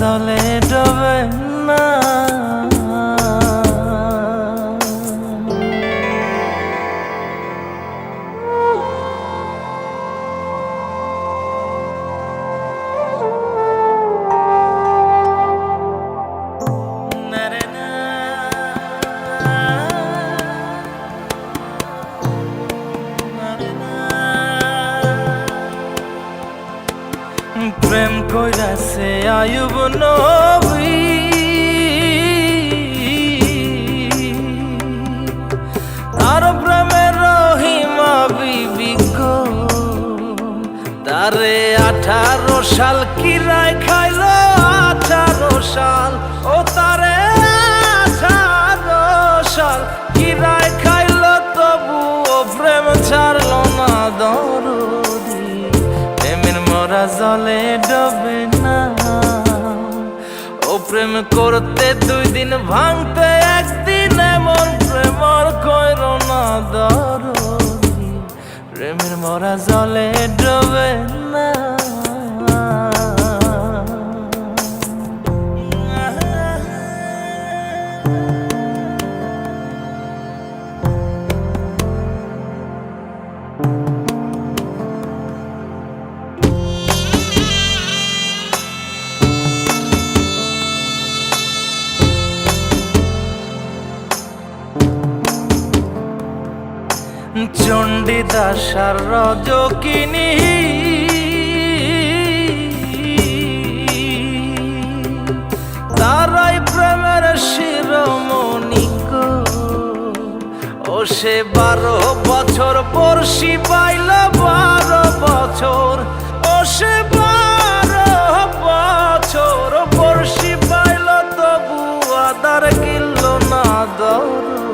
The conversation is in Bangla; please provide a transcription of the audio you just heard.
জলে প্রেম কইরাছে আয়ুব নবী। তার প্রেমের রহিমা বিবি তারে আঠারো সাল কিরায় খাইলো, আঠারো সাল। ও তারে আঠারো সাল কিরায় খাইলো তবু ও প্রেম ছাড়লো না মরা জলে ডবে না। ও প্রেম করতে দুই দিন ভাঙতে একদিন এমন প্রেমর কইর না দর প্রেমের মরা জলে ডবে না। চণ্ডীদাসার রজকিনী। তারাই প্রেমের শিরোমণি গো। ও সে বারো বছর বর্ষি পাইল, বারো বছর। ও সে বারো বছর বর্ষি পাইল, তবু আদার কিল্ল না দৌড়ি